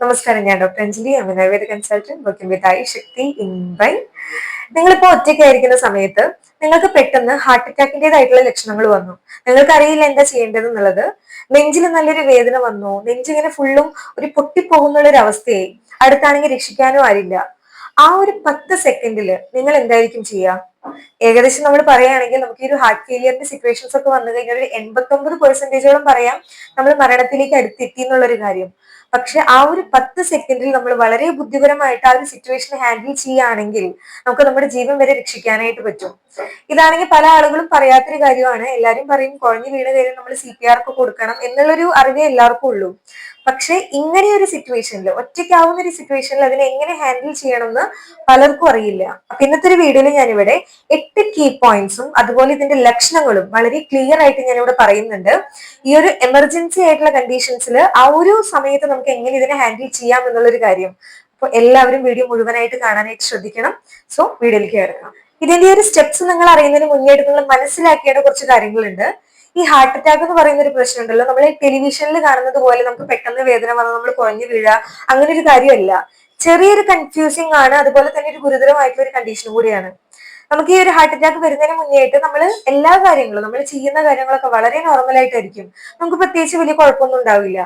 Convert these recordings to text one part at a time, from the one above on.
നമസ്കാരം ഞാൻ doctor Anjali Ayurveda consultant working with I Shakti in by നിങ്ങളിപ്പോ ഒറ്റയ്ക്കായിരിക്കുന്ന സമയത്ത് നിങ്ങൾക്ക് പെട്ടെന്ന് ഹാർട്ട് അറ്റാക്കിന്റേതായിട്ടുള്ള ലക്ഷണങ്ങൾ വന്നു. നിങ്ങൾക്ക് അറിയില്ല എന്താ ചെയ്യേണ്ടത് എന്നുള്ളത് നെഞ്ചിൽ നല്ലൊരു വേദന വന്നു. നെഞ്ചിങ്ങനെ ഫുള്ളും ഒരു പൊട്ടിപ്പോകുന്നുള്ള ഒരു അവസ്ഥയായി അടുത്താണെങ്കിൽ രക്ഷിക്കാനും ആരില്ല. ആ ഒരു പത്ത് സെക്കൻഡിൽ നിങ്ങൾ എന്തായിരിക്കും ചെയ്യുക ഏകദേശം നമ്മൾ പറയുകയാണെങ്കിൽ നമുക്ക് ഈ ഒരു ഹാർട്ട് ഫെയിലിയറിന്റെ സിറ്റുവേഷൻസ് ഒക്കെ വന്നു കഴിഞ്ഞാൽ ഒരു എൺപത്തി ഒമ്പത് പെർസെന്റേജോളം പറയാം നമ്മൾ മരണത്തിലേക്ക് അടുത്തെത്തി എന്നുള്ളൊരു കാര്യം. പക്ഷെ ആ ഒരു പത്ത് സെക്കൻഡിൽ നമ്മൾ വളരെ ബുദ്ധിപരമായിട്ട് ആ ഒരു സിറ്റുവേഷൻ ഹാൻഡിൽ ചെയ്യുകയാണെങ്കിൽ നമുക്ക് നമ്മുടെ ജീവൻ വരെ രക്ഷിക്കാനായിട്ട് പറ്റും. ഇതാണെങ്കിൽ പല ആളുകളും പറയാത്തൊരു കാര്യമാണ്. എല്ലാവരും പറയും കുഴഞ്ഞു വീണ് കഴിഞ്ഞാൽ നമ്മൾ സി പി ആർ ഒക്കെ കൊടുക്കണം എന്നുള്ളൊരു അറിവേ എല്ലാവർക്കും ഉള്ളൂ. പക്ഷെ ഇങ്ങനെ ഒരു സിറ്റുവേഷനിൽ ഒറ്റയ്ക്കാവുന്ന ഒരു സിറ്റുവേഷനിൽ അതിനെ എങ്ങനെ ഹാൻഡിൽ ചെയ്യണമെന്ന് പലർക്കും അറിയില്ല. അപ്പൊ ഇന്നത്തെ ഒരു വീഡിയോയിൽ ഞാനിവിടെ എട്ട് കീ പോയിന്റ്സും അതുപോലെ ഇതിന്റെ ലക്ഷണങ്ങളും വളരെ ക്ലിയർ ആയിട്ട് ഞാനിവിടെ പറയുന്നുണ്ട്. ഈ ഒരു എമർജൻസി ആയിട്ടുള്ള കണ്ടീഷൻസിൽ ആ ഒരു സമയത്ത് നമുക്ക് എങ്ങനെ ഇതിനെ ഹാൻഡിൽ ചെയ്യാം എന്നുള്ളൊരു കാര്യം. അപ്പൊ എല്ലാവരും വീഡിയോ മുഴുവനായിട്ട് കാണാനായിട്ട് ശ്രദ്ധിക്കണം. സോ വീഡിയോയിലേക്ക് കിടക്കാം ഇതിന്റെ ഒരു സ്റ്റെപ്സ് നിങ്ങൾ അറിയുന്നതിന് മുന്നേറ്റ് നിങ്ങൾ മനസ്സിലാക്കേണ്ട കുറച്ച് കാര്യങ്ങളുണ്ട്. ഈ ഹാർട്ട് അറ്റാക്ക് എന്ന് പറയുന്ന ഒരു പ്രശ്നം ഉണ്ടല്ലോ നമ്മൾ ടെലിവിഷനിൽ കാണുന്നത് പോലെ നമുക്ക് പെട്ടെന്ന് വേദന വന്ന് നമ്മൾ കുഴഞ്ഞു വീഴുക അങ്ങനെ ഒരു കാര്യമല്ല. ചെറിയൊരു കൺഫ്യൂസിങ് ആണ്. അതുപോലെ തന്നെ ഒരു ഗുരുതരമായിട്ടുള്ള ഒരു കണ്ടീഷൻ കൂടിയാണ്. നമുക്ക് ഈ ഒരു ഹാർട്ട് അറ്റാക്ക് വരുന്നതിന് മുന്നേയായിട്ട് നമ്മൾ എല്ലാ കാര്യങ്ങളും നമ്മൾ ചെയ്യുന്ന കാര്യങ്ങളൊക്കെ വളരെ നോർമൽ ആയിട്ടായിരിക്കും. നമുക്ക് പ്രത്യേകിച്ച് വലിയ കുഴപ്പമൊന്നും ഉണ്ടാവില്ല.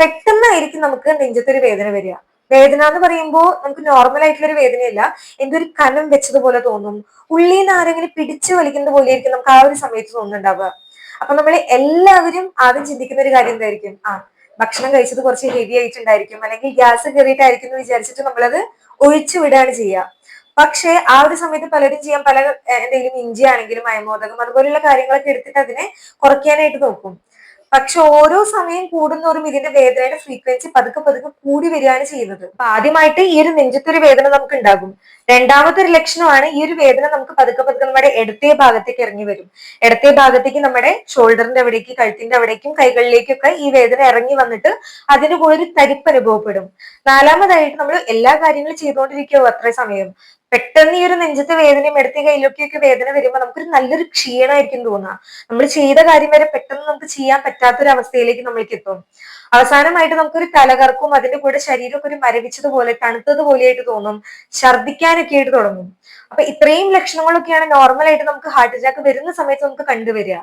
പെട്ടെന്നായിരിക്കും നമുക്ക് നെഞ്ചത്തൊരു വേദന വരിക. വേദന എന്ന് പറയുമ്പോൾ നമുക്ക് നോർമൽ ആയിട്ടുള്ള ഒരു വേദനയല്ല. എന്തൊരു കനം വെച്ചതുപോലെ തോന്നും. ഉള്ളിൽ നിന്ന് ആരെങ്കിലും പിടിച്ചു വലിക്കുന്നത് പോലെ ആയിരിക്കും നമുക്ക് ആ ഒരു സമയത്ത് തോന്നുന്നുണ്ടാവുക. അപ്പൊ നമ്മൾ എല്ലാവരും ആദ്യം ചിന്തിക്കുന്ന ഒരു കാര്യം എന്തായിരിക്കും? ആ ഭക്ഷണം കഴിച്ചത് കുറച്ച് ഹെവി ആയിട്ടുണ്ടായിരിക്കും. അല്ലെങ്കിൽ ഗ്യാസ് കയറിയിട്ടായിരിക്കും എന്ന് വിചാരിച്ചിട്ട് നമ്മളത് ഒഴിച്ചു വിടുകയാണ് ചെയ്യുക. പക്ഷേ ആ ഒരു സമയത്ത് പലരും ചെയ്യാൻ പല എന്തെങ്കിലും ഇഞ്ചി ആണെങ്കിലും അയമോദകം അതുപോലെയുള്ള കാര്യങ്ങളൊക്കെ എടുത്തിട്ട് അതിനെ കുറയ്ക്കാനായിട്ട് നോക്കും. പക്ഷെ ഓരോ സമയം കൂടുന്നോറും ഇതിന്റെ വേദനയുടെ ഫ്രീക്വൻസി പതുക്കെ പതുക്കെ കൂടി വരികയാണ് ചെയ്യുന്നത്. അപ്പൊ ആദ്യമായിട്ട് ഈ ഒരു നെഞ്ചത്തൊരു വേദന നമുക്ക് ഉണ്ടാകും രണ്ടാമത്തെ ഒരു ലക്ഷണമാണ് ഈ ഒരു വേദന നമുക്ക് പതുക്കെ പതുക്കെ നമ്മുടെ ഇടത്തെ ഭാഗത്തേക്ക് ഇറങ്ങി വരും. ഇടത്തെ ഭാഗത്തേക്ക് നമ്മുടെ ഷോൾഡറിന്റെ അവിടേക്ക് കഴുത്തിന്റെ അവിടേക്കും കൈകളിലേക്കൊക്കെ ഈ വേദന ഇറങ്ങി വന്നിട്ട് അതിന് കൂടെ ഒരു തരിപ്പ് അനുഭവപ്പെടും. നാലാമതായിട്ട് നമ്മൾ എല്ലാ കാര്യങ്ങളും ചെയ്തുകൊണ്ടിരിക്കുമോ അത്ര സമയം. പെട്ടെന്ന് ഈ ഒരു നെഞ്ചത്തെ വേദനയും എടുത്ത കയ്യിലൊക്കെയൊക്കെ വേദന വരുമ്പോൾ നമുക്കൊരു നല്ലൊരു ക്ഷീണമായിരിക്കും തോന്നുക. നമ്മൾ ചെയ്ത കാര്യം വരെ പെട്ടെന്ന് നമുക്ക് ചെയ്യാൻ പറ്റാത്തൊരു അവസ്ഥയിലേക്ക് നമ്മൾക്ക് എത്തും. അവസാനമായിട്ട് നമുക്കൊരു തലകർക്കും അതിന്റെ കൂടെ ശരീരമൊക്കെ ഒരു മരവിച്ചതുപോലെ തണുത്തതുപോലെയായിട്ട് തോന്നും. ഛർദ്ദിക്കാനൊക്കെ ആയിട്ട് തുടങ്ങും. അപ്പൊ ഇത്രയും ലക്ഷണങ്ങളൊക്കെയാണ് നോർമൽ ആയിട്ട് നമുക്ക് ഹാർട്ട് അറ്റാക്ക് വരുന്ന സമയത്ത് നമുക്ക് കണ്ടുവരിക.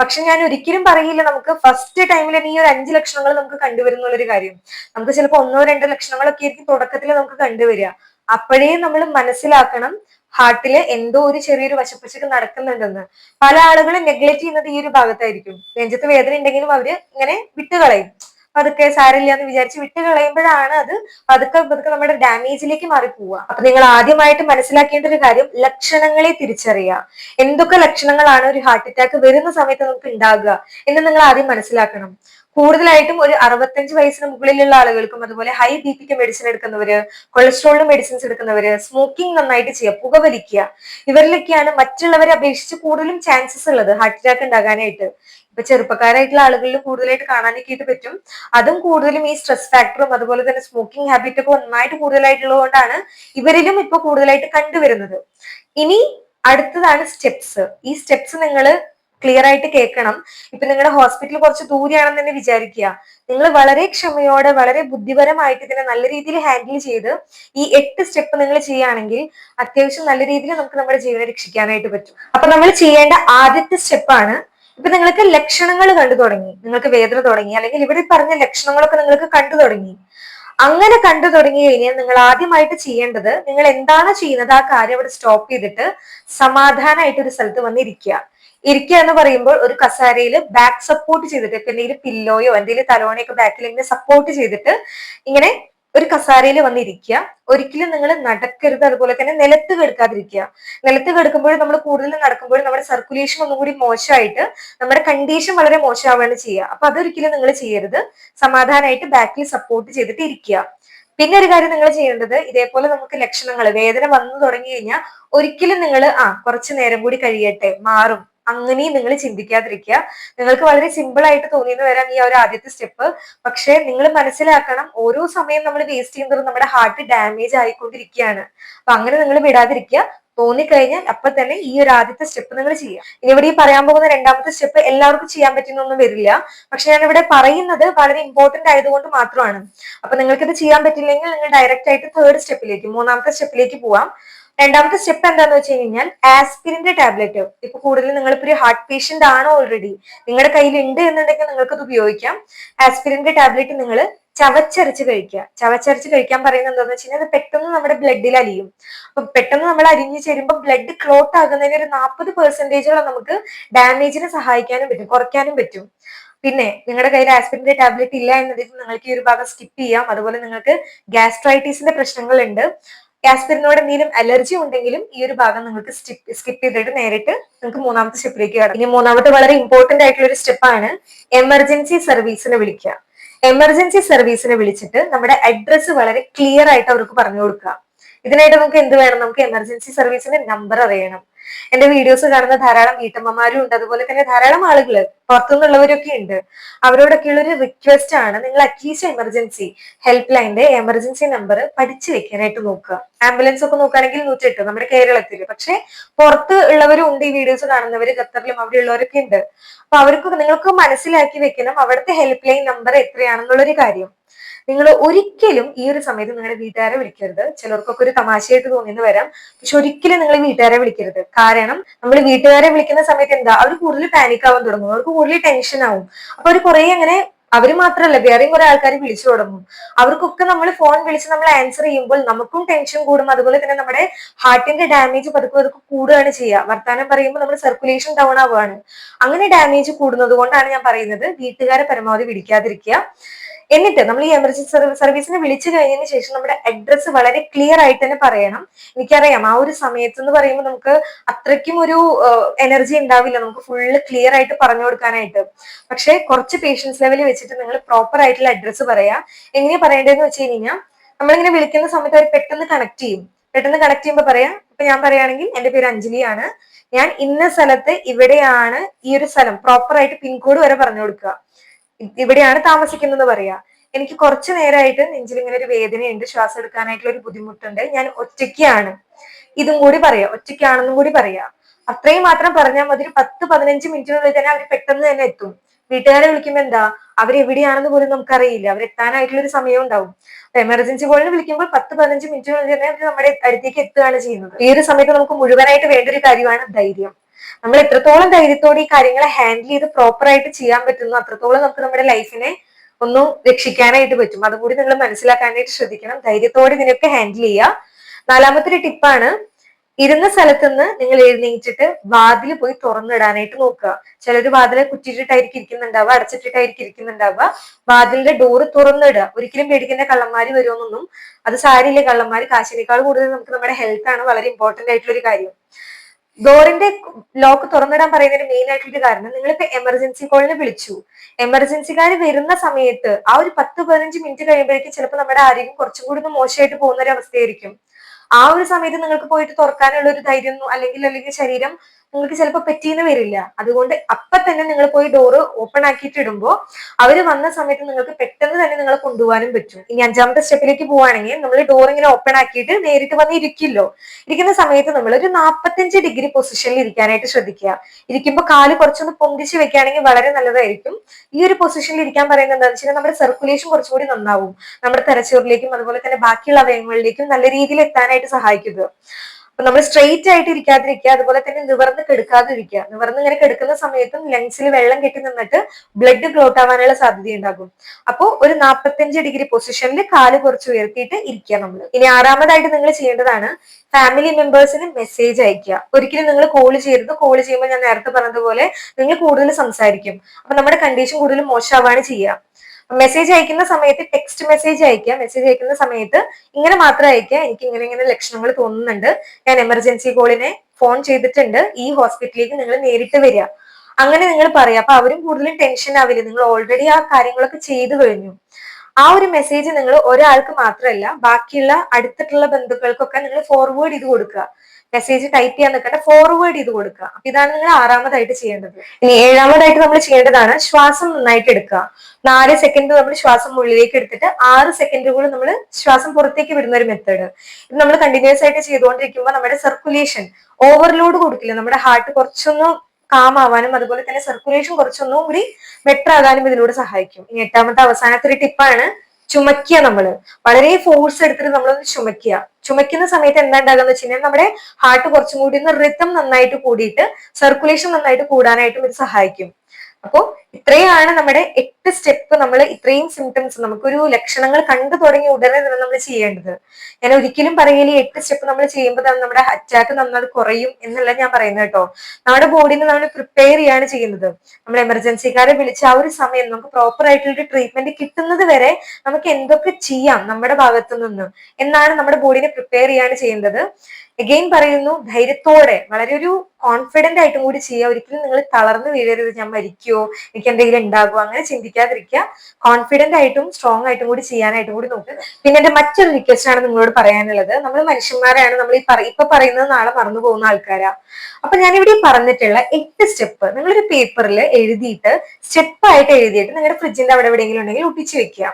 പക്ഷെ ഞാൻ ഒരിക്കലും പറയില്ല നമുക്ക് ഫസ്റ്റ് ടൈമിൽ ഈ ഒരു അഞ്ച് ലക്ഷണങ്ങൾ നമുക്ക് കണ്ടുവരുന്നുള്ളൊരു കാര്യം. നമുക്ക് ചിലപ്പോൾ ഒന്നോ രണ്ടോ ലക്ഷണങ്ങളൊക്കെ ആയിരിക്കും തുടക്കത്തിൽ നമുക്ക് കണ്ടുവരിക. അപ്പോഴേ നമ്മൾ മനസ്സിലാക്കണം ഹാർട്ടിൽ എന്തോ ഒരു ചെറിയൊരു വശപ്പച്ചക്ക് നടക്കുന്നുണ്ടെന്ന്. പല ആളുകളും നെഗ്ലക്ട് ചെയ്യുന്നത് ഈ ഒരു ഭാഗത്തായിരിക്കും. നെഞ്ചത്ത് വേദന ഉണ്ടെങ്കിലും അവർ ഇങ്ങനെ വിട്ടുകളയും. പതുക്കെ സാരില്ല എന്ന് വിചാരിച്ച് വിട്ട് കളയുമ്പോഴാണ് അത് പതുക്കെ പതുക്കെ നമ്മുടെ ഡാമേജിലേക്ക് മാറിപ്പോവുക. അപ്പൊ നിങ്ങൾ ആദ്യമായിട്ട് മനസ്സിലാക്കേണ്ട ഒരു കാര്യം ലക്ഷണങ്ങളെ തിരിച്ചറിയുക. എന്തൊക്കെ ലക്ഷണങ്ങളാണ് ഒരു ഹാർട്ട് അറ്റാക്ക് വരുന്ന സമയത്ത് നമുക്ക് ഉണ്ടാകുക എന്ന് നിങ്ങൾ ആദ്യം മനസ്സിലാക്കണം. കൂടുതലായിട്ടും ഒരു അറുപത്തഞ്ച് വയസ്സിന് മുകളിലുള്ള ആളുകൾക്കും അതുപോലെ ഹൈ ബി പിക്ക് മെഡിസിൻ എടുക്കുന്നവര് കൊളസ്ട്രോളിന് മെഡിസിൻസ് എടുക്കുന്നവര് സ്മോക്കിംഗ് നന്നായിട്ട് ചെയ്യുക പുകവലിക്കുക ഇവരിലൊക്കെയാണ് മറ്റുള്ളവരെ അപേക്ഷിച്ച് കൂടുതലും ചാൻസസ് ഉള്ളത് ഹാർട്ട് അറ്റാക്ക് ഉണ്ടാകാനായിട്ട്. ഇപ്പൊ ചെറുപ്പക്കാരായിട്ടുള്ള ആളുകളിൽ കൂടുതലായിട്ട് കാണാനൊക്കെ പറ്റും. അതും കൂടുതലും ഈ സ്ട്രെസ് ഫാക്ടറും അതുപോലെ തന്നെ സ്മോക്കിംഗ് ഹാബിറ്റ് ഒക്കെ നന്നായിട്ട് കൂടുതലായിട്ടുള്ളത് കൊണ്ടാണ് ഇവരിലും ഇപ്പൊ കൂടുതലായിട്ട് കണ്ടുവരുന്നത്. ഇനി അടുത്തതാണ് സ്റ്റെപ്സ് ഈ സ്റ്റെപ്സ് നിങ്ങൾ ക്ലിയർ ആയിട്ട് കേൾക്കണം. ഇപ്പൊ നിങ്ങളുടെ ഹോസ്പിറ്റൽ കുറച്ച് ദൂരെയാണെന്ന് തന്നെ വിചാരിക്കുക. നിങ്ങൾ വളരെ ക്ഷമയോടെ വളരെ ബുദ്ധിപരമായിട്ട് ഇതിനെ നല്ല രീതിയിൽ ഹാൻഡിൽ ചെയ്ത് ഈ എട്ട് സ്റ്റെപ്പ് നിങ്ങൾ ചെയ്യുകയാണെങ്കിൽ അത്യാവശ്യം നല്ല രീതിയിൽ നമുക്ക് നമ്മുടെ ജീവനെ രക്ഷിക്കാനായിട്ട് പറ്റും. അപ്പൊ നമ്മൾ ചെയ്യേണ്ട ആദ്യത്തെ സ്റ്റെപ്പാണ് ഇപ്പൊ നിങ്ങൾക്ക് ലക്ഷണങ്ങൾ കണ്ടു തുടങ്ങി. നിങ്ങൾക്ക് വേദന തുടങ്ങി. അല്ലെങ്കിൽ ഇവിടെ പറഞ്ഞ ലക്ഷണങ്ങളൊക്കെ നിങ്ങൾക്ക് കണ്ടു തുടങ്ങി. അങ്ങനെ കണ്ടു തുടങ്ങി കഴിഞ്ഞാൽ നിങ്ങൾ ആദ്യമായിട്ട് ചെയ്യേണ്ടത് നിങ്ങൾ എന്താണ് ചെയ്യുന്നത്? ആ കാര്യം അവിടെ സ്റ്റോപ്പ് ചെയ്തിട്ട് സമാധാനമായിട്ട് ഒരു സ്ഥലത്ത് വന്നിരിക്കുക. ഇരിക്കുക എന്ന് പറയുമ്പോൾ ഒരു കസാരയിൽ ബാക്ക് സപ്പോർട്ട് ചെയ്തിട്ട് ഇപ്പൊ എന്തെങ്കിലും പില്ലോയോ എന്തെങ്കിലും തലോണയൊക്കെ ബാക്കിൽ ഇങ്ങനെ സപ്പോർട്ട് ചെയ്തിട്ട് ഇങ്ങനെ ഒരു കസാരയിൽ വന്നിരിക്കുക ഒരിക്കലും നിങ്ങൾ നടക്കരുത്. അതുപോലെ തന്നെ നിലത്ത് കെടുക്കാതിരിക്കുക. നിലത്ത് കെടുക്കുമ്പോൾ നമ്മൾ കൂടുതൽ നടക്കുമ്പോൾ നമ്മുടെ സർക്കുലേഷൻ ഒന്നും കൂടി മോശമായിട്ട് നമ്മുടെ കണ്ടീഷൻ വളരെ മോശമാവുകയാണ് ചെയ്യുക. അപ്പൊ അതൊരിക്കലും നിങ്ങൾ ചെയ്യരുത്. സമാധാനമായിട്ട് ബാക്കിൽ സപ്പോർട്ട് ചെയ്തിട്ട് ഇരിക്കുക. പിന്നെ ഒരു കാര്യം നിങ്ങൾ ചെയ്യേണ്ടത് ഇതേപോലെ നമുക്ക് ലക്ഷണങ്ങൾ വേദന വന്നു തുടങ്ങി കഴിഞ്ഞാൽ ഒരിക്കലും നിങ്ങൾ ആ കുറച്ചു നേരം കൂടി കഴിയട്ടെ മാറും. അങ്ങനെയും നിങ്ങൾ ചിന്തിക്കാതിരിക്കുക. നിങ്ങൾക്ക് വളരെ സിമ്പിൾ ആയിട്ട് തോന്നിയെന്ന് വരാം ഈ ഒരു ആദ്യത്തെ സ്റ്റെപ്പ് പക്ഷെ നിങ്ങൾ മനസ്സിലാക്കണം ഓരോ സമയം നമ്മൾ വേസ്റ്റ് ചെയ്യുന്നതും നമ്മുടെ ഹാർട്ട് ഡാമേജ് ആയിക്കൊണ്ടിരിക്കുകയാണ്. അപ്പൊ അങ്ങനെ നിങ്ങൾ വിടാതിരിക്കുക. തോന്നിക്കഴിഞ്ഞാൽ അപ്പൊ തന്നെ ഈ ഒരു ആദ്യത്തെ സ്റ്റെപ്പ് നിങ്ങൾ ചെയ്യുക. ഇനി ഇവിടെ ഈ പറയാൻ പോകുന്ന രണ്ടാമത്തെ സ്റ്റെപ്പ് എല്ലാവർക്കും ചെയ്യാൻ പറ്റുന്നൊന്നും വരില്ല. പക്ഷെ ഞാൻ ഇവിടെ പറയുന്നത് വളരെ ഇമ്പോർട്ടന്റ് ആയതുകൊണ്ട് മാത്രമാണ്. അപ്പൊ നിങ്ങൾക്ക് ഇത് ചെയ്യാൻ പറ്റില്ലെങ്കിൽ നിങ്ങൾ ഡയറക്റ്റ് ആയിട്ട് തേർഡ് സ്റ്റെപ്പിലേക്ക് മൂന്നാമത്തെ സ്റ്റെപ്പിലേക്ക് പോവാം. രണ്ടാമത്തെ സ്റ്റെപ്പ് എന്താന്ന് വെച്ച് കഴിഞ്ഞാൽ ആസ്പിരിന്റെ ടാബ്ലറ്റ് ഇപ്പൊ കൂടുതൽ നിങ്ങളിപ്പോ ഒരു ഹാർട്ട് പേഷ്യന്റ് ആണോ ഓൾറെഡി നിങ്ങളുടെ കയ്യിൽ ഉണ്ട് എന്നുണ്ടെങ്കിൽ നിങ്ങൾക്ക് അത് ഉപയോഗിക്കാം. ആസ്പിരിന്റെ ടാബ്ലറ്റ് നിങ്ങൾ ചവച്ചരച്ച് കഴിക്കുക. ചവച്ചരച്ച് കഴിക്കാൻ പറയുന്നത് എന്താണെന്ന് വെച്ച് കഴിഞ്ഞാൽ പെട്ടെന്ന് നമ്മുടെ ബ്ലഡിൽ അലിയും. അപ്പൊ പെട്ടെന്ന് നമ്മൾ അരിഞ്ഞ് ചേരുമ്പോൾ ബ്ലഡ് ക്ലോട്ട് ആകുന്നതിന് ഒരു നാൽപ്പത് പെർസെന്റേജോളം നമുക്ക് ഡാമേജിനെ സഹായിക്കാനും പറ്റും കുറയ്ക്കാനും പറ്റും. പിന്നെ നിങ്ങളുടെ കയ്യിൽ ആസ്പിരിന്റെ ടാബ്ലറ്റ് ഇല്ല എന്നുണ്ടെങ്കിൽ നിങ്ങൾക്ക് ഈ ഒരു ഭാഗം സ്കിപ്പ് ചെയ്യാം. അതുപോലെ നിങ്ങൾക്ക് ഗ്യാസ്ട്രൈറ്റീസിന്റെ പ്രശ്നങ്ങളുണ്ട്. ആസ്പിരിനോട് എന്തെങ്കിലും അലർജി ഉണ്ടെങ്കിലും ഈ ഒരു ഭാഗം നിങ്ങൾക്ക് സ്കിപ്പ് ചെയ്തിട്ട് നേരിട്ട് നിങ്ങൾക്ക് മൂന്നാമത്തെ സ്റ്റെപ്പിലേക്ക് കടക്കാം. ഇനി മൂന്നാമത്തെ വളരെ ഇമ്പോർട്ടന്റ് ആയിട്ടുള്ള ഒരു സ്റ്റെപ്പാണ് എമർജൻസി സർവീസിനെ വിളിക്കുക. എമർജൻസി സർവീസിനെ വിളിച്ചിട്ട് നമ്മുടെ അഡ്രസ്സ് വളരെ ക്ലിയർ ആയിട്ട് അവർക്ക് പറഞ്ഞു കൊടുക്കുക. ഇതിനായിട്ട് നമുക്ക് എന്ത് വേണം? നമുക്ക് എമർജൻസി സർവീസിന്റെ നമ്പർ അറിയണം. എന്റെ വീഡിയോസ് കാണുന്ന ധാരാളം വീട്ടമ്മമാരും ഉണ്ട്. അതുപോലെ തന്നെ ധാരാളം ആളുകൾ പുറത്തുനിന്നുള്ളവരൊക്കെ ഉണ്ട്. അവരോടൊക്കെയുള്ള ഒരു റിക്വസ്റ്റ് ആണ് നിങ്ങൾ അറ്റ്ലീസ്റ്റ് എമർജൻസി ഹെൽപ്പ് ലൈനിന്റെ എമർജൻസി നമ്പർ പഠിച്ചു വെക്കാനായിട്ട് നോക്കുക. ആംബുലൻസ് ഒക്കെ നോക്കുകയാണെങ്കിൽ നൂറ്റെട്ട് നമ്മുടെ കേരളത്തിൽ പക്ഷെ പുറത്ത് ഉള്ളവരും ഉണ്ട് ഈ വീഡിയോസ് കാണുന്നവര് ഖത്തറിലും അവിടെ ഉള്ളവരൊക്കെ ഉണ്ട്. അപ്പൊ അവർക്ക് നിങ്ങൾക്ക് മനസ്സിലാക്കി വെക്കണം അവിടുത്തെ ഹെൽപ്പ് ലൈൻ നമ്പർ എത്രയാണെന്നുള്ളൊരു കാര്യം. നിങ്ങൾ ഒരിക്കലും ഈ ഒരു സമയത്ത് നിങ്ങളെ വീട്ടുകാരെ വിളിക്കരുത്. ചിലർക്കൊക്കെ ഒരു തമാശയായിട്ട് തോന്നിയെന്ന് വരാം. പക്ഷെ ഒരിക്കലും നിങ്ങൾ വീട്ടുകാരെ വിളിക്കരുത്. കാരണം നമ്മൾ വീട്ടുകാരെ വിളിക്കുന്ന സമയത്ത് എന്താ? അവർ കൂടുതൽ പാനിക് ആവാൻ തുടങ്ങും. അവർക്ക് കൂടുതൽ ടെൻഷൻ ആവും. അപ്പൊ അവർ കുറെ അങ്ങനെ അവർ മാത്രമല്ല വേറെയും കുറെ ആൾക്കാർ വിളിച്ചു തുടങ്ങും. അവർക്കൊക്കെ നമ്മൾ ഫോൺ വിളിച്ച് നമ്മൾ ആൻസർ ചെയ്യുമ്പോൾ നമുക്കും ടെൻഷൻ കൂടും. അതുപോലെ തന്നെ നമ്മുടെ ഹാർട്ടിന്റെ ഡാമേജ് പതുക്കെ പതുക്കെ കൂടുകയാണ് ചെയ്യുക. വർത്താനം പറയുമ്പോൾ നമ്മുടെ സർക്കുലേഷൻ ഡൗൺ ആവുകയാണ്. അങ്ങനെ ഡാമേജ് കൂടുന്നത് കൊണ്ടാണ് ഞാൻ പറയുന്നത് വീട്ടുകാരെ പരമാവധി വിളിക്കാതിരിക്കുക. എന്നിട്ട് നമ്മൾ ഈ എമർജൻസി സർവീസിനെ വിളിച്ചു കഴിഞ്ഞതിന് ശേഷം നമ്മുടെ അഡ്രസ്സ് വളരെ ക്ലിയർ ആയിട്ട് തന്നെ പറയണം. എനിക്കറിയാം ആ ഒരു സമയത്ത് എന്ന് പറയുമ്പോൾ നമുക്ക് അത്രയ്ക്കും ഒരു എനർജി ഉണ്ടാവില്ല. നമുക്ക് ഫുള്ള് ക്ലിയർ ആയിട്ട് പറഞ്ഞു കൊടുക്കാനായിട്ട്. പക്ഷെ കുറച്ച് പേഷ്യൻസ് ലെവലിൽ വെച്ചിട്ട് നിങ്ങൾ പ്രോപ്പർ ആയിട്ടുള്ള അഡ്രസ്സ് പറയാ. എങ്ങനെയാ പറയേണ്ടതെന്ന് വെച്ച് കഴിഞ്ഞാൽ നമ്മളിങ്ങനെ വിളിക്കുന്ന സമയത്ത് അവർ പെട്ടെന്ന് കണക്ട് ചെയ്യും. പെട്ടെന്ന് കണക്ട് ചെയ്യുമ്പോൾ പറയാം ഇപ്പൊ ഞാൻ പറയുകയാണെങ്കിൽ എന്റെ പേര് അഞ്ജലിയാണ്. ഞാൻ ഇന്ന സ്ഥലത്ത് ഇവിടെയാണ് ഈ ഒരു സ്ഥലം. പ്രോപ്പർ ആയിട്ട് പിൻകോഡ് വരെ പറഞ്ഞു കൊടുക്കുക. ഇവിടെയാണ് താമസിക്കുന്നത് പറയാ. എനിക്ക് കുറച്ചു നേരമായിട്ട് നെഞ്ചിൽ ഇങ്ങനെ ഒരു വേദനയുണ്ട്. ശ്വാസം എടുക്കാനായിട്ടുള്ള ഒരു ബുദ്ധിമുട്ടുണ്ട്. ഞാൻ ഒറ്റയ്ക്കാണ്. ഇതും കൂടി പറയാ. ഒറ്റയ്ക്കാണെന്നും കൂടി പറയാ. അത്രയും മാത്രം പറഞ്ഞാൽ മതി. ഒരു പത്ത് പതിനഞ്ച് മിനിറ്റിനുള്ളിൽ തന്നെ അവർ പെട്ടെന്ന് തന്നെ എത്തും. വീട്ടുകാരെ വിളിക്കുമ്പോൾ എന്താ? അവരെവിടെയാണെന്ന് പോലും നമുക്കറിയില്ല. അവരെത്താനായിട്ടുള്ള ഒരു സമയം ഉണ്ടാവും. എമർജൻസി കോളിന് വിളിക്കുമ്പോൾ പത്ത് പതിനഞ്ച് മിനിറ്റിനുള്ളിൽ തന്നെ അവർ നമ്മുടെ അടുത്തേക്ക് എത്തുകയാണ് ചെയ്യുന്നത്. ഈ ഒരു സമയത്ത് നമുക്ക് മുഴുവനായിട്ട് വേണ്ട ഒരു കാര്യമാണ് ധൈര്യം. നമ്മൾ എത്രത്തോളം ധൈര്യത്തോടെ ഈ കാര്യങ്ങളെ ഹാൻഡിൽ ചെയ്ത് പ്രോപ്പർ ആയിട്ട് ചെയ്യാൻ പറ്റുന്നു അത്രത്തോളം നമുക്ക് നമ്മുടെ ലൈഫിനെ ഒന്നും രക്ഷിക്കാനായിട്ട് പറ്റും. അതുകൂടി നിങ്ങൾ മനസ്സിലാക്കാനായിട്ട് ശ്രദ്ധിക്കണം. ധൈര്യത്തോടെ ഇതിനൊക്കെ ഹാൻഡിൽ ചെയ്യുക. നാലാമത്തെ ഒരു ടിപ്പാണ് ഇരുന്ന സ്ഥലത്ത് നിന്ന് നിങ്ങൾ എഴുന്നേറ്റിട്ട് വാതിൽ പോയി തുറന്നിടാനായിട്ട് നോക്കുക. ചിലർ വാതിലെ കുറ്റിയിട്ടിട്ടായിരിക്കും ഇരിക്കുന്നുണ്ടാവുക അടച്ചിട്ടിട്ടായിരിക്കും ഇരിക്കുന്നുണ്ടാവുക. വാതിലിന്റെ ഡോറ് തുറന്നിടുക. ഒരിക്കലും പേടിക്കേണ്ട കള്ളന്മാര് വരുമെന്നൊന്നും അത് സാരിയില്ല കള്ളന്മാര് കാശിനേക്കാൾ കൂടുതൽ നമുക്ക് നമ്മുടെ ഹെൽത്ത് ആണ് വളരെ ഇമ്പോർട്ടന്റ് ആയിട്ടുള്ള ഒരു കാര്യം. ഡോറിന്റെ ലോക്ക് തുറന്നിടാൻ പറയുന്നതിന് മെയിൻ ആയിട്ടുള്ള കാരണം നിങ്ങളിപ്പോ എമർജൻസി കോളിന് വിളിച്ചു. എമർജൻസിക്കാർ വരുന്ന സമയത്ത് ആ ഒരു പത്ത് പതിനഞ്ച് മിനിറ്റ് കഴിയുമ്പോഴേക്കും ചിലപ്പോൾ നമ്മുടെ ആരെങ്കിലും കുറച്ചും കൂടി ഒന്ന് മോശമായിട്ട് പോകുന്ന ഒരു അവസ്ഥയായിരിക്കും. ആ ഒരു സമയത്ത് നിങ്ങൾക്ക് പോയിട്ട് തുറക്കാനുള്ള ഒരു ധൈര്യം അല്ലെങ്കിൽ അല്ലെങ്കിൽ ശരീരം നിങ്ങൾക്ക് ചിലപ്പോൾ പറ്റിയെന്ന് വരില്ല. അതുകൊണ്ട് അപ്പൊ തന്നെ നിങ്ങൾ പോയി ഡോറ് ഓപ്പൺ ആക്കിയിട്ട് ഇടുമ്പോൾ അവർ വന്ന സമയത്ത് നിങ്ങൾക്ക് പെട്ടെന്ന് തന്നെ നിങ്ങളെ കൊണ്ടുപോകാനും പറ്റും. ഇനി അഞ്ചാമത്തെ സ്റ്റെപ്പിലേക്ക് പോവുകയാണെങ്കിൽ നമ്മൾ ഡോർ ഇങ്ങനെ ഓപ്പൺ ആക്കിയിട്ട് നേരിട്ട് വന്ന് ഇരിക്കില്ലോ. ഇരിക്കുന്ന സമയത്ത് നമ്മൾ ഒരു നാൽപ്പത്തഞ്ച് ഡിഗ്രി പൊസിഷനിൽ ഇരിക്കാനായിട്ട് ശ്രദ്ധിക്കുക. ഇരിക്കുമ്പോൾ കാൽ കുറച്ചൊന്ന് പൊന്തിച്ച് വെക്കുകയാണെങ്കിൽ വളരെ നല്ലതായിരിക്കും. ഈ ഒരു പൊസിഷനിൽ ഇരിക്കാൻ പറയുന്നത് എന്താണെന്ന് വെച്ചാൽ നമ്മുടെ സർക്കുലേഷൻ കുറച്ചുകൂടി നന്നാവും. നമ്മുടെ തലച്ചോറിലേക്കും അതുപോലെ തന്നെ ബാക്കിയുള്ള അവയവങ്ങളിലേക്കും നല്ല രീതിയിൽ എത്താനായിട്ട് സഹായിക്കുന്നത്. അപ്പൊ നമ്മൾ സ്ട്രെയിറ്റ് ആയിട്ട് ഇരിക്കാതിരിക്കുക അതുപോലെ തന്നെ നിവർന്ന് കെടുക്കാതിരിക്കുക. നിവർന്ന് ഇങ്ങനെ കെടുക്കുന്ന സമയത്തും ലങ്സിൽ വെള്ളം കെട്ടി നിന്നിട്ട് ബ്ലഡ് ക്ലോട്ട് ആവാനുള്ള സാധ്യത ഉണ്ടാകും. അപ്പോൾ ഒരു നാൽപ്പത്തഞ്ച് ഡിഗ്രി പൊസിഷനിൽ കാൽ കുറച്ച് ഉയർത്തിയിട്ട് ഇരിക്കുക നമ്മൾ ഇനി ആറാമതായിട്ട് നിങ്ങൾ ചെയ്യേണ്ടതാണ് ഫാമിലി മെമ്പേഴ്സിന് മെസ്സേജ് അയക്കുക. ഒരിക്കലും നിങ്ങൾ കോൾ ചെയ്യരുത്. കോൾ ചെയ്യുമ്പോൾ ഞാൻ നേരത്തെ പറഞ്ഞതുപോലെ നിങ്ങൾ കൂടുതൽ സംസാരിക്കും. അപ്പൊ നമ്മുടെ കണ്ടീഷൻ കൂടുതൽ മോശമാവാണ് ചെയ്യുക. മെസ്സേജ് അയക്കുന്ന സമയത്ത് ടെക്സ്റ്റ് മെസ്സേജ് അയക്കുക. മെസ്സേജ് അയക്കുന്ന സമയത്ത് ഇങ്ങനെ മാത്രം അയക്കുക. എനിക്ക് ഇങ്ങനെ ഇങ്ങനെ ലക്ഷണങ്ങൾ തോന്നുന്നുണ്ട്. ഞാൻ എമർജൻസി കോളിനെ ഫോൺ ചെയ്തിട്ടുണ്ട്. ഈ ഹോസ്പിറ്റലിലേക്ക് നിങ്ങൾ നേരിട്ട് വരിക. അങ്ങനെ നിങ്ങൾ പറയാം അപ്പൊ അവരും കൂടുതലും ടെൻഷൻ ആവില്ല? നിങ്ങൾ ഓൾറെഡി ആ കാര്യങ്ങളൊക്കെ ചെയ്തു കഴിഞ്ഞു. ആ ഒരു മെസ്സേജ് നിങ്ങൾ ഒരാൾക്ക് മാത്രമല്ല ബാക്കിയുള്ള അടുത്തിട്ടുള്ള ബന്ധുക്കൾക്കൊക്കെ നിങ്ങൾ ഫോർവേഡ് ചെയ്ത് കൊടുക്കുക. മെസ്സേജ് ടൈപ്പ് ചെയ്യാൻ നിൽക്കട്ടെ ഫോർവേഡ് ചെയ്ത് കൊടുക്കുക. അപ്പൊ ഇതാണ് നിങ്ങൾ ആറാമതായിട്ട് ചെയ്യേണ്ടത്. ഇനി ഏഴാമതായിട്ട് നമ്മൾ ചെയ്യേണ്ടതാണ് ശ്വാസം നന്നായിട്ട് എടുക്കുക. നാല് സെക്കൻഡ് നമ്മൾ ശ്വാസം ഉള്ളിലേക്ക് എടുത്തിട്ട് ആറ് സെക്കൻഡ് കൂടി നമ്മൾ ശ്വാസം പുറത്തേക്ക് വിടുന്ന ഒരു മെത്തേഡ് ഇത് നമ്മൾ കണ്ടിന്യൂസ് ആയിട്ട് ചെയ്തുകൊണ്ടിരിക്കുമ്പോൾ നമ്മുടെ സർക്കുലേഷൻ ഓവർലോഡ് കൊടുക്കില്ല നമ്മുടെ ഹാർട്ട് കുറച്ചൊന്നും കാം ആവാനും അതുപോലെ തന്നെ സർക്കുലേഷൻ കുറച്ചൊന്നും കൂടി ബെറ്റർ ആകാനും ഇതിലൂടെ സഹായിക്കും. ഇനി എട്ടാമത്തെ അവസാനത്തെ ഒരു ടിപ്പാണ് ചുമക്കുക നമ്മൾ വളരെ ഫോഴ്സ് എടുത്തിട്ട് നമ്മളൊന്ന് ചുമക്കുക ചുമക്കുന്ന സമയത്ത് എന്താ ഉണ്ടാകുക എന്ന് വെച്ച് കഴിഞ്ഞാൽ നമ്മുടെ ഹാർട്ട് കുറച്ചും കൂടി ഒന്ന് റിത്തം നന്നായിട്ട് കൂടിയിട്ട് സർക്കുലേഷൻ നന്നായിട്ട് കൂടാനായിട്ടും ഇത് സഹായിക്കും. അപ്പോൾ ഇത്രയാണ് നമ്മുടെ എട്ട് സ്റ്റെപ്പ് നമ്മൾ ഇത്രയും സിംറ്റംസ് നമുക്കൊരു ലക്ഷണങ്ങൾ കണ്ടു തുടങ്ങി ഉടനെ തന്നെ നമ്മൾ ചെയ്യേണ്ടത്. ഞാൻ ഒരിക്കലും പറയില്ല എട്ട് സ്റ്റെപ്പ് നമ്മൾ ചെയ്യുമ്പോൾ തന്നെ നമ്മുടെ അറ്റാക്ക് നന്നായി കുറയും എന്നല്ല ഞാൻ പറയുന്നത് കേട്ടോ. നമ്മുടെ ബോഡിനെ നമ്മൾ പ്രിപ്പയർ ചെയ്യാണ് ചെയ്യുന്നത്. നമ്മൾ എമർജൻസിക്കാരെ വിളിച്ച് ആ ഒരു സമയം നമുക്ക് പ്രോപ്പർ ആയിട്ടുള്ള ട്രീറ്റ്മെന്റ് കിട്ടുന്നത് വരെ നമുക്ക് എന്തൊക്കെ ചെയ്യാം നമ്മുടെ ഭാഗത്തു നിന്ന്. എന്നാണ് നമ്മുടെ ബോഡിനെ പ്രിപ്പയർ ചെയ്യാണ് ചെയ്യുന്നത് എഗെയിൻ പറയുന്നു ധൈര്യത്തോടെ വളരെ ഒരു കോൺഫിഡന്റ് ആയിട്ടും കൂടി ചെയ്യുക. ഒരിക്കലും നിങ്ങൾ തളർന്നു വീഴരുത്. ഞാൻ മരിക്കുമോ എനിക്ക് എന്തെങ്കിലും ഉണ്ടാകുമോ അങ്ങനെ ചിന്തിക്കാതിരിക്കുക. കോൺഫിഡന്റ് ആയിട്ടും സ്ട്രോങ് ആയിട്ടും കൂടി ചെയ്യാനായിട്ടും കൂടി നോക്കുക പിന്നെ എന്റെ മറ്റൊരു റിക്വസ്റ്റ് ആണ് നിങ്ങളോട് പറയാനുള്ളത്. നമ്മൾ മനുഷ്യന്മാരാണ്. നമ്മൾ ഈ ഇപ്പൊ പറയുന്നത് നാളെ മറന്നു പോകുന്ന ആൾക്കാരാ. അപ്പൊ ഞാനിവിടെ പറഞ്ഞിട്ടുള്ള എട്ട് സ്റ്റെപ്പ് നിങ്ങളൊരു പേപ്പറിൽ എഴുതിയിട്ട് സ്റ്റെപ്പ് ആയിട്ട് എഴുതിയിട്ട് നിങ്ങളുടെ ഫ്രിഡ്ജിന്റെ അവിടെ എവിടെയെങ്കിലും ഉണ്ടെങ്കിൽ ഒട്ടിച്ചു വെക്കുക.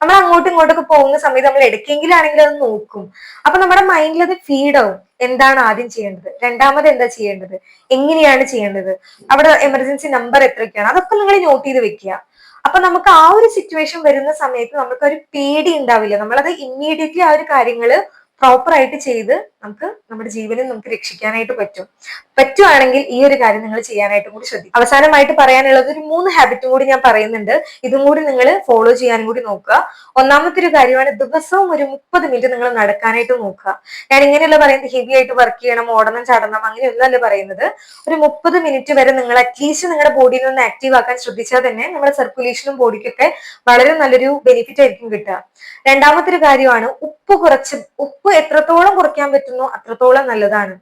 നമ്മൾ അങ്ങോട്ടും ഇങ്ങോട്ടൊക്കെ പോകുന്ന സമയത്ത് നമ്മൾ ഇടയ്ക്കെങ്കിലാണെങ്കിൽ അത് നോക്കും. അപ്പൊ നമ്മുടെ മൈൻഡിൽ അത് ഫീഡാവും എന്താണ് ആദ്യം ചെയ്യേണ്ടത്? രണ്ടാമത് എന്താ ചെയ്യേണ്ടത്? എങ്ങനെയാണ് ചെയ്യേണ്ടത്? അവിടെ എമർജൻസി നമ്പർ എത്രയൊക്കെയാണ്? അതൊക്കെ നിങ്ങൾ നോട്ട് ചെയ്ത് വെക്കുക. അപ്പൊ നമുക്ക് ആ ഒരു സിറ്റുവേഷൻ വരുന്ന സമയത്ത് നമുക്ക് ഒരു പേടി ഉണ്ടാവില്ല. നമ്മളത് ഇമ്മീഡിയറ്റ്ലി ആ ഒരു കാര്യങ്ങൾ പ്രോപ്പർ ആയിട്ട് ചെയ്ത് നമുക്ക് നമ്മുടെ ജീവനെ നമുക്ക് രക്ഷിക്കാനായിട്ട് പറ്റും. പറ്റുവാണെങ്കിൽ ഈ ഒരു കാര്യം നിങ്ങൾ ചെയ്യാനായിട്ടും കൂടി ശ്രദ്ധിക്കും അവസാനമായിട്ട് പറയാനുള്ളത് ഒരു മൂന്ന് ഹാബിറ്റും കൂടി ഞാൻ പറയുന്നുണ്ട്. ഇതും കൂടി നിങ്ങൾ ഫോളോ ചെയ്യാനും കൂടി നോക്കുക. ഒന്നാമത്തെ ഒരു കാര്യമാണ് ദിവസവും ഒരു മുപ്പത് മിനിറ്റ് നിങ്ങൾ നടക്കാനായിട്ട് നോക്കുക. ഞാൻ ഇങ്ങനെയല്ല പറയുന്നത് ഹെവി ആയിട്ട് വർക്ക് ചെയ്യണം ഓടണം ചടണം അങ്ങനെയൊന്നല്ല പറയുന്നത്. ഒരു മുപ്പത് മിനിറ്റ് വരെ നിങ്ങൾ അറ്റ്ലീസ്റ്റ് നിങ്ങളുടെ ബോഡിയിൽ നിന്ന് ആക്റ്റീവ് ആക്കാൻ ശ്രദ്ധിച്ചാൽ തന്നെ നമ്മുടെ സർക്കുലേഷനും ബോഡിക്കൊക്കെ വളരെ നല്ലൊരു ബെനിഫിറ്റ് ആയിരിക്കും കിട്ടുക. രണ്ടാമത്തെ ഒരു കാര്യമാണ് ഉപ്പ് കുറച്ച് ഉപ്പ് എത്രത്തോളം കുറയ്ക്കാൻ പറ്റുന്നു അത്രത്തോളം നല്ലതാണ്.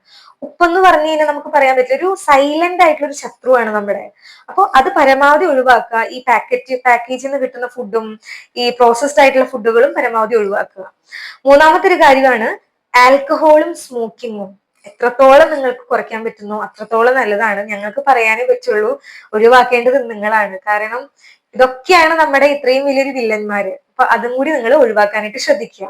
ഉപ്പെന്ന് പറഞ്ഞു കഴിഞ്ഞാൽ നമുക്ക് പറയാൻ പറ്റില്ല. ഒരു സൈലന്റ് ആയിട്ടുള്ള ഒരു ശത്രുവാണ് നമ്മുടെ. അപ്പോൾ അത് പരമാവധി ഒഴിവാക്കുക. ഈ പാക്കറ്റ് പാക്കേജിൽ നിന്ന് കിട്ടുന്ന ഫുഡും ഈ പ്രോസസ്ഡ് ആയിട്ടുള്ള ഫുഡുകളും പരമാവധി ഒഴിവാക്കുക. മൂന്നാമത്തെ ഒരു കാര്യമാണ് ആൽക്കഹോളും സ്മോക്കിങ്ങും എത്രത്തോളം നിങ്ങൾക്ക് കുറയ്ക്കാൻ പറ്റുന്നു അത്രത്തോളം നല്ലതാണ്. ഞങ്ങൾക്ക് പറയാനേ പറ്റുള്ളൂ. ഒഴിവാക്കേണ്ടത് നിങ്ങളാണ്. കാരണം ഇതൊക്കെയാണ് നമ്മുടെ ഇത്രയും വലിയൊരു വില്ലന്മാര്. അപ്പൊ അതും കൂടി നിങ്ങൾ ഒഴിവാക്കാനായിട്ട് ശ്രദ്ധിക്കുക.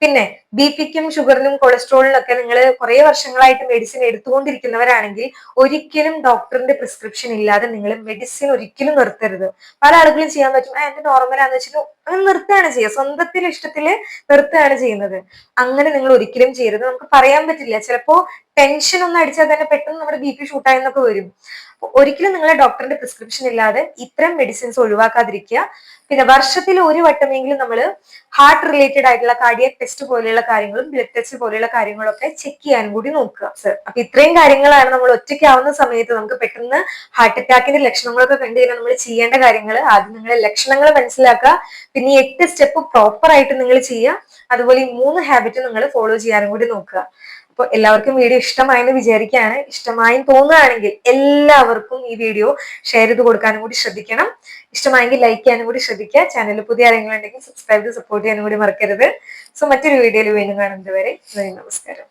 പിന്നെ ബി പിക്കും ഷുഗറിനും കൊളസ്ട്രോളിനൊക്കെ നിങ്ങൾ കുറെ വർഷങ്ങളായിട്ട് മെഡിസിൻ എടുത്തുകൊണ്ടിരിക്കുന്നവരാണെങ്കിൽ ഒരിക്കലും ഡോക്ടറിന്റെ പ്രിസ്ക്രിപ്ഷൻ ഇല്ലാതെ നിങ്ങൾ മെഡിസിൻ ഒരിക്കലും നിർത്തരുത്. പല ആളുകളും ചെയ്യാൻ പറ്റും. എന്റെ നോർമലാന്ന് വെച്ചിട്ട് അങ്ങനെ നിർത്തുകയാണ് ചെയ്യുക. സ്വന്തത്തിൽ ഇഷ്ടത്തിൽ നിർത്തുകയാണ് ചെയ്യുന്നത്. അങ്ങനെ നിങ്ങൾ ഒരിക്കലും ചെയ്യരുത്. നമുക്ക് പറയാൻ പറ്റില്ല. ചിലപ്പോ ടെൻഷൻ ഒന്ന് അടിച്ചാൽ തന്നെ പെട്ടെന്ന് നമ്മുടെ ബി പി ഷൂട്ടായെന്നൊക്കെ വരും. ഒരിക്കലും നിങ്ങളെ ഡോക്ടറിന്റെ പ്രിസ്ക്രിപ്ഷൻ ഇല്ലാതെ ഇത്തരം മെഡിസിൻസ് ഒഴിവാക്കാതിരിക്കുക. പിന്നെ വർഷത്തിൽ ഒരു വട്ടമെങ്കിലും നമ്മൾ ഹാർട്ട് റിലേറ്റഡ് ആയിട്ടുള്ള കാർഡിയക് ടെസ്റ്റ് പോലെയുള്ള കാര്യങ്ങളും ബ്ലഡ് ടെസ്റ്റ് പോലെയുള്ള കാര്യങ്ങളൊക്കെ ചെക്ക് ചെയ്യാനും കൂടി നോക്കുക സർ അപ്പൊ ഇത്രയും കാര്യങ്ങളാണ് നമ്മൾ ഒറ്റയ്ക്കാവുന്ന സമയത്ത് നമുക്ക് പെട്ടെന്ന് ഹാർട്ട് അറ്റാക്കിന്റെ ലക്ഷണങ്ങളൊക്കെ കണ്ടു കഴിഞ്ഞാൽ നമ്മൾ ചെയ്യേണ്ട കാര്യങ്ങൾ ആദ്യം നിങ്ങളെ ലക്ഷണങ്ങൾ മനസ്സിലാക്കുക പിന്നെ എട്ട് സ്റ്റെപ്പ് പ്രോപ്പർ ആയിട്ട് നിങ്ങൾ ചെയ്യുക അതുപോലെ ഈ മൂന്ന് ഹാബിറ്റ് നിങ്ങൾ ഫോളോ ചെയ്യാനും കൂടി നോക്കുക. അപ്പോൾ എല്ലാവർക്കും വീഡിയോ ഇഷ്ടമായെന്ന് വിചാരിക്കുകയാണ്. ഇഷ്ടമായി തോന്നുകയാണെങ്കിൽ എല്ലാവർക്കും ഈ വീഡിയോ ഷെയർ ചെയ്ത് കൊടുക്കാനും കൂടി ശ്രദ്ധിക്കണം. ഇഷ്ടമായെങ്കിൽ ലൈക്ക് ചെയ്യാനും കൂടി ശ്രദ്ധിക്കുക. ചാനൽ പുതിയ ആരെങ്കിലും ഉണ്ടെങ്കിൽ സബ്സ്ക്രൈബ് ചെയ്ത് സപ്പോർട്ട് ചെയ്യാനും കൂടി മറക്കരുത്. സോ മറ്റൊരു വീഡിയോയിൽ വീണ്ടും കാണുന്നത് വരെ നന്ദി നമസ്കാരം.